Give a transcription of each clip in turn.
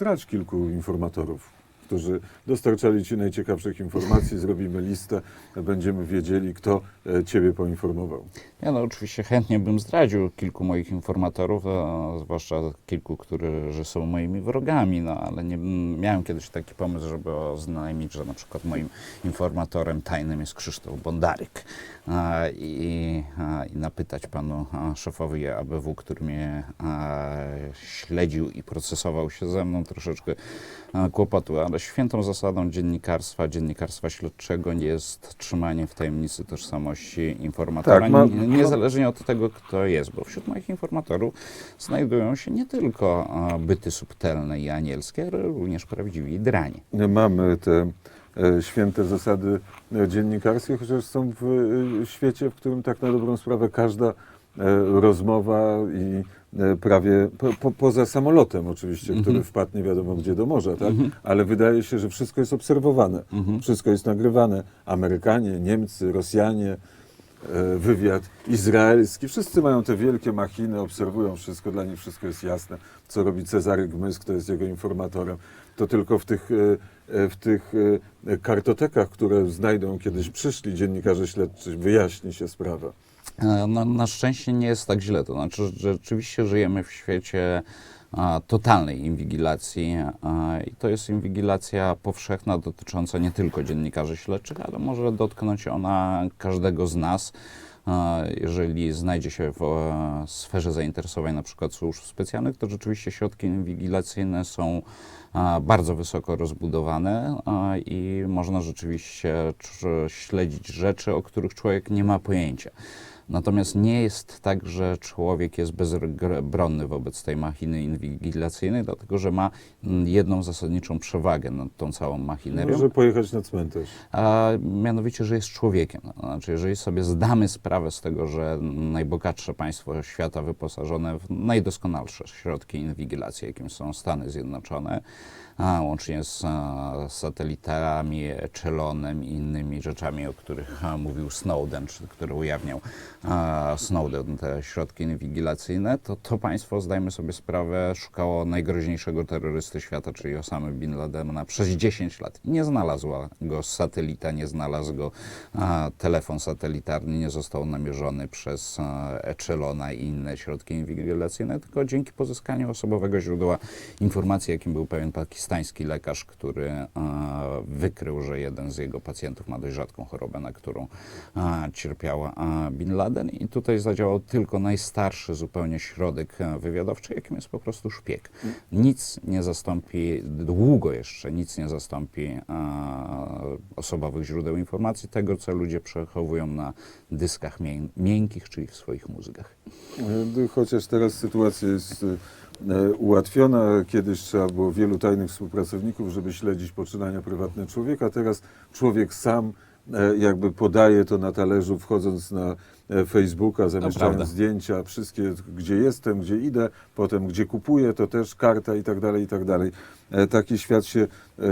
zdradź kilku informatorów, którzy dostarczali ci najciekawszych informacji. Zrobimy listę, będziemy wiedzieli, kto e, ciebie poinformował. Ja no oczywiście chętnie bym zdradził kilku moich informatorów, a zwłaszcza kilku, którzy są moimi wrogami, no ale nie, miałem kiedyś taki pomysł, żeby oznajmić, że na przykład moim informatorem tajnym jest Krzysztof Bondaryk a, i, a, i napytać panu a, szefowi ABW, który mnie a, śledził i procesował się ze mną troszeczkę a, kłopotu, ale świętą zasadą dziennikarstwa, dziennikarstwa śledczego jest trzymanie w tajemnicy tożsamości informatora, Tak, ma- nie- niezależnie od tego, kto jest, bo wśród moich informatorów znajdują się nie tylko byty subtelne i anielskie, ale również prawdziwi dranie. Mamy te e, święte zasady e, dziennikarskie, chociaż są w e, świecie, w którym tak na dobrą sprawę każda rozmowa i e, prawie po, po, poza samolotem oczywiście, który wpadł nie wiadomo gdzie do morza, tak? ale wydaje się, że wszystko jest obserwowane, wszystko jest nagrywane. Amerykanie, Niemcy, Rosjanie, e, wywiad izraelski, wszyscy mają te wielkie machiny, obserwują wszystko, dla nich wszystko jest jasne, co robi Cezary Gmys, kto jest jego informatorem. To tylko w tych, e, e, w tych e, kartotekach, które znajdą kiedyś przyszli dziennikarze śledczy, wyjaśni się sprawa. E, No, na szczęście nie jest tak źle. To znaczy, że rzeczywiście żyjemy w świecie totalnej inwigilacji a, i to jest inwigilacja powszechna dotycząca nie tylko dziennikarzy śledczych, ale może dotknąć ona każdego z nas. a, Jeżeli znajdzie się w e, sferze zainteresowań na przykład służb specjalnych, to rzeczywiście środki inwigilacyjne są bardzo wysoko rozbudowane i można rzeczywiście cz- śledzić rzeczy, o których człowiek nie ma pojęcia. Natomiast nie jest tak, że człowiek jest bezbronny wobec tej machiny inwigilacyjnej, dlatego że ma jedną zasadniczą przewagę nad tą całą machinerią, Może pojechać na cmentarz. a mianowicie, że jest człowiekiem. Znaczy, jeżeli sobie zdamy sprawę z tego, że najbogatsze państwo świata wyposażone w najdoskonalsze środki inwigilacji, jakim są Stany Zjednoczone, łącznie z a, satelitami, Chelonem i innymi rzeczami, o których a, mówił Snowden, czy które ujawniał Snowden, te środki inwigilacyjne, to to państwo, zdajmy sobie sprawę, szukało najgroźniejszego terrorysty świata, czyli Osamy Bin Ladena przez 10 lat. Nie znalazła go satelita, nie znalazł go telefon satelitarny, nie został namierzony przez Echelona i inne środki inwigilacyjne, tylko dzięki pozyskaniu osobowego źródła informacji, jakim był pewien pakistański lekarz, który a, wykrył, że jeden z jego pacjentów ma dość rzadką chorobę, na którą a, cierpiał a, Bin Laden i tutaj zadziałał tylko najstarszy zupełnie środek wywiadowczy, jakim jest po prostu szpieg. Nic nie zastąpi, długo jeszcze nic nie zastąpi osobowych źródeł informacji, tego co ludzie przechowują na dyskach mię- miękkich, czyli w swoich mózgach. E, Chociaż teraz sytuacja jest e, ułatwiona. Kiedyś trzeba było wielu tajnych współpracowników, żeby śledzić poczynania prywatne człowieka. Teraz człowiek sam e, jakby podaje to na talerzu, wchodząc na e, Facebooka, zamieszczając zdjęcia, wszystkie, gdzie jestem, gdzie idę, potem gdzie kupuję, to też karta i tak dalej, i tak dalej. E, Taki świat się, e,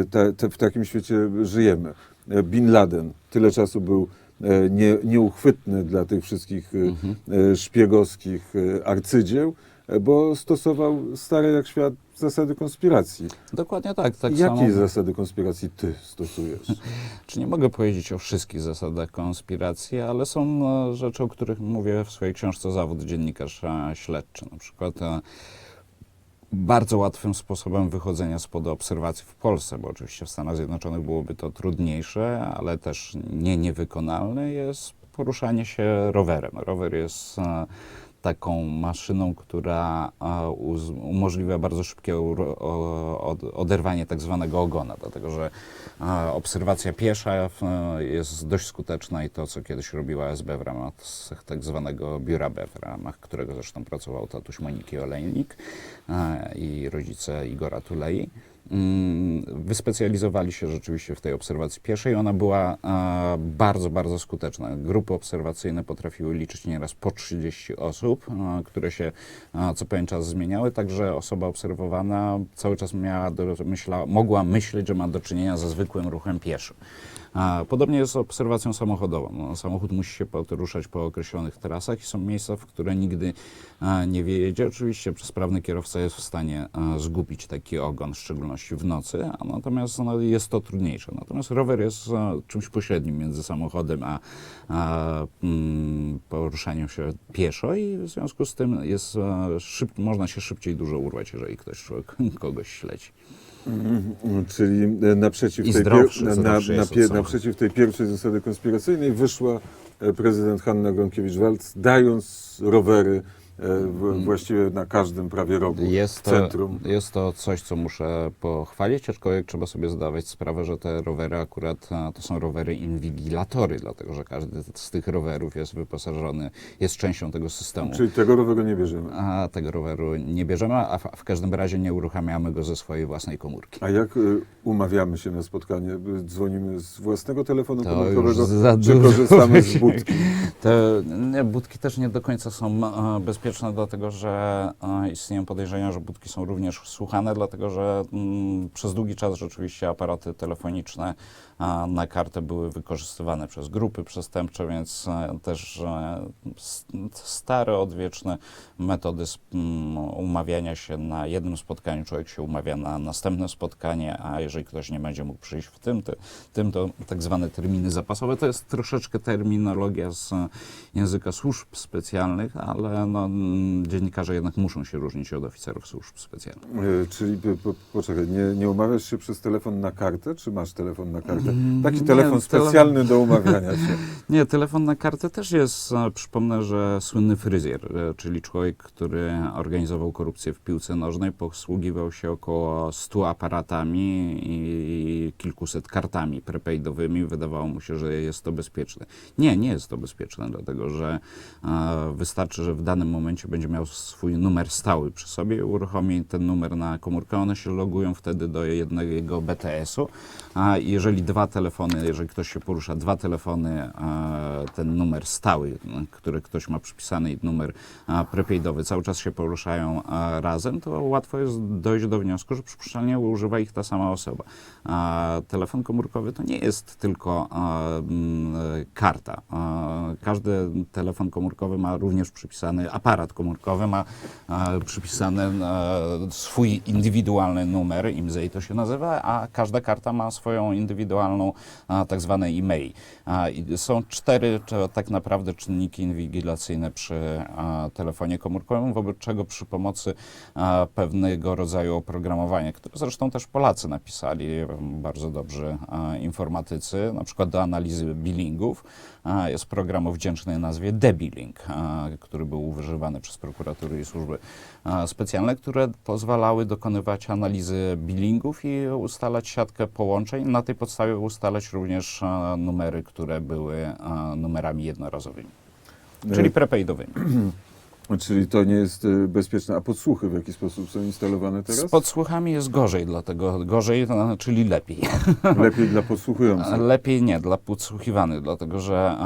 e, te, te, w takim świecie żyjemy. E, Bin Laden tyle czasu był e, nie, nieuchwytny dla tych wszystkich e, e, szpiegowskich e, arcydzieł, e, bo stosował stare jak świat zasady konspiracji. Dokładnie tak. tak Jakie samo, zasady konspiracji ty stosujesz? Czy nie mogę powiedzieć o wszystkich zasadach konspiracji, ale są e, rzeczy, o których mówię w swojej książce Zawód dziennikarz e, śledczy. Na przykład e, bardzo łatwym sposobem wychodzenia spod obserwacji w Polsce, bo oczywiście w Stanach Zjednoczonych byłoby to trudniejsze, ale też nie niewykonalne, jest poruszanie się rowerem. Rower jest e, taką maszyną, która umożliwia bardzo szybkie oderwanie tak zwanego ogona, dlatego że obserwacja piesza e, jest dość skuteczna i to, co kiedyś robiła SB w ramach tak zwanego biura B, w ramach którego zresztą pracował tatuś Moniki Olejnik e, i rodzice Igora Tulei. Mm, Wyspecjalizowali się rzeczywiście w tej obserwacji pieszej. Ona była e, bardzo, bardzo skuteczna. Grupy obserwacyjne potrafiły liczyć nieraz po 30 osób, e, które się e, co pewien czas zmieniały, także osoba obserwowana cały czas miała myśla, mogła myśleć, że ma do czynienia ze zwykłym ruchem pieszym. Podobnie jest z obserwacją samochodową. No, samochód musi się poruszać po określonych trasach i są miejsca, w które nigdy nie wjedzie. Oczywiście sprawny kierowca jest w stanie zgubić taki ogon, w szczególności w nocy, natomiast no, jest to trudniejsze. Natomiast rower jest czymś pośrednim między samochodem a, a mm, poruszaniem się pieszo i w związku z tym jest, szyb, można się szybciej dużo urwać, jeżeli ktoś kogoś śledzi. Mhm, Czyli e, naprzeciw, I tej, zdrowszy, na, na, na, naprzeciw tej pierwszej zasady konspiracyjnej wyszła e, prezydent Hanna Gronkiewicz-Waltz, dając rowery w, właściwie na każdym prawie rogu Jest to, centrum. jest to coś, co muszę pochwalić, aczkolwiek trzeba sobie zdawać sprawę, że te rowery akurat to są rowery inwigilatory, dlatego że każdy z tych rowerów jest wyposażony, jest częścią tego systemu. Czyli tego roweru nie bierzemy. A tego roweru nie bierzemy, a w, w każdym razie nie uruchamiamy go ze swojej własnej komórki. A jak e, umawiamy się na spotkanie? E, Dzwonimy z własnego telefonu To komórkowego, czy korzystamy z budki? Te budki też nie do końca są e, bezpieczne, dlatego że e, istnieją podejrzenia, że budki są również słuchane, dlatego że mm, przez długi czas rzeczywiście aparaty telefoniczne a, na kartę były wykorzystywane przez grupy przestępcze, więc e, też e, stare, odwieczne metody umawiania się na jednym spotkaniu. Człowiek się umawia na następne spotkanie, a jeżeli ktoś nie będzie mógł przyjść w tym, ty, tym to tak zwane terminy zapasowe. To jest troszeczkę terminologia z e, języka służb specjalnych, ale no, dziennikarze jednak muszą się różnić od oficerów służb specjalnych. E, Czyli po, po, poczekaj, nie, nie umawiasz się przez telefon na kartę, czy masz telefon na kartę? Mm, Taki telefon tele- specjalny do umawiania się. Nie, telefon na kartę też jest, przypomnę, że słynny fryzjer, e, czyli człowiek, który organizował korupcję w piłce nożnej, posługiwał się około 100 aparatami i kilkuset kartami prepaidowymi. Wydawało mu się, że jest to bezpieczne. Nie, nie jest to bezpieczne, dlatego że e, wystarczy, że w danym momencie będzie miał swój numer stały przy sobie, uruchomi ten numer na komórkę, one się logują wtedy do jednego BTS-u, a jeżeli dwa telefony, jeżeli ktoś się porusza, dwa telefony, e, ten numer stały, który ktoś ma przypisany i numer e, prepaidowy, cały czas się poruszają razem, to łatwo jest dojść do wniosku, że przypuszczalnie używa ich ta sama osoba. Telefon komórkowy to nie jest tylko e, m, e, karta. E, Każdy telefon komórkowy ma również przypisany, aparat komórkowy ma przypisany swój indywidualny numer, IMZEI to się nazywa, a każda karta ma swoją indywidualną tak zwane e-mail. Są cztery tak naprawdę czynniki inwigilacyjne przy telefonie komórkowym, wobec czego przy pomocy pewnego rodzaju oprogramowania, które zresztą też Polacy napisali, m, bardzo dobrzy a, informatycy, na przykład do analizy billingów, a, jest program o wdzięcznej nazwie Debilling, a, który był używany przez prokuratury i służby specjalne, które pozwalały dokonywać analizy billingów i ustalać siatkę połączeń. Na tej podstawie ustalać również numery, które były numerami jednorazowymi, czyli prepaidowymi. Czyli to nie jest e, bezpieczne. A podsłuchy w jaki sposób są instalowane teraz? Z podsłuchami jest gorzej, dlatego gorzej, no, czyli lepiej. Lepiej dla podsłuchujących. Lepiej nie, dla podsłuchiwanych, dlatego że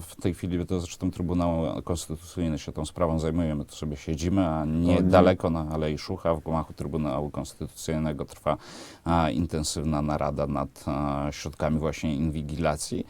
w tej chwili to zresztą Trybunał Konstytucyjny się tą sprawą zajmuje, my tu sobie siedzimy, a nie O, nie. daleko na Alei Szucha w gmachu Trybunału Konstytucyjnego trwa intensywna narada nad środkami właśnie inwigilacji.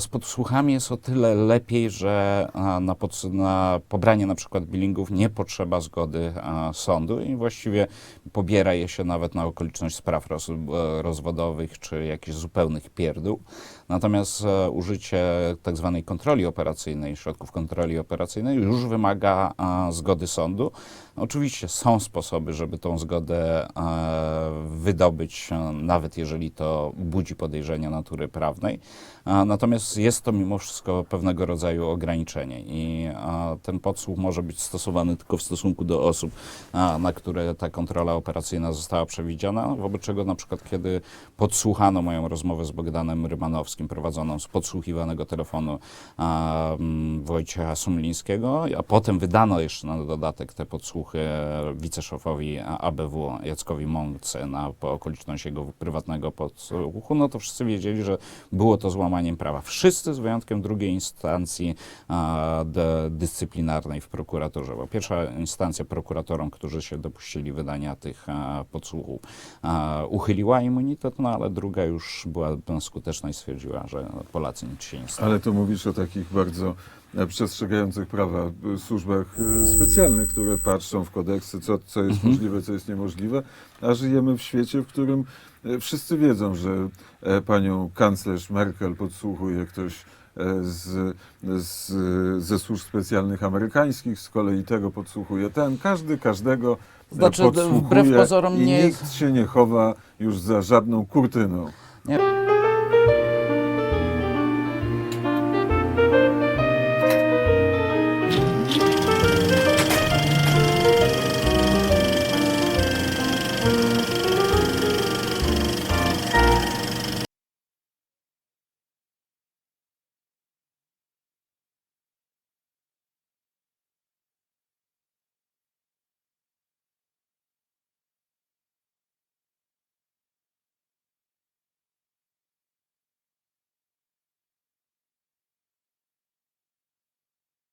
Z podsłuchami jest o tyle lepiej, że na, pods- na pobranie na przykład billingów nie potrzeba zgody sądu i właściwie pobiera je się nawet na okoliczność spraw roz, e, rozwodowych czy jakichś zupełnych pierdół. Natomiast e, użycie tak zwanej kontroli operacyjnej, środków kontroli operacyjnej już wymaga zgody sądu. Oczywiście są sposoby, żeby tą zgodę e, wydobyć, e, nawet jeżeli to budzi podejrzenia natury prawnej. Natomiast jest to mimo wszystko pewnego rodzaju ograniczenie i ten podsłuch może być stosowany tylko w stosunku do osób, na które ta kontrola operacyjna została przewidziana, wobec czego na przykład kiedy podsłuchano moją rozmowę z Bogdanem Rymanowskim prowadzoną z podsłuchiwanego telefonu a, mm, Wojciecha Sumlińskiego, a potem wydano jeszcze na dodatek te podsłuchy wiceszefowi ABW Jackowi Mące na po okoliczność jego prywatnego podsłuchu, no to wszyscy wiedzieli, że było to złamaniem prawa. Wszyscy z wyjątkiem drugiej instancji a, dyscyplinarnej w prokuraturze, bo pierwsza instancja prokuratorom, którzy się dopuścili wydania tych a, podsłuchów, a, uchyliła immunitet, no ale druga już była skuteczna i stwierdziła, że Polacy nic się nie stało. Ale to mówisz o takich bardzo e, przestrzegających prawa e, służbach e, specjalnych, które patrzą w kodeksy, co, co jest Mhm. możliwe, co jest niemożliwe, a żyjemy w świecie, w którym wszyscy wiedzą, że panią kanclerz Merkel podsłuchuje ktoś z, z, ze służb specjalnych amerykańskich, z kolei tego podsłuchuje ten, każdy każdego Znaczy, podsłuchuje wbrew pozorom i nie- nikt się nie chowa już za żadną kurtyną. Nie,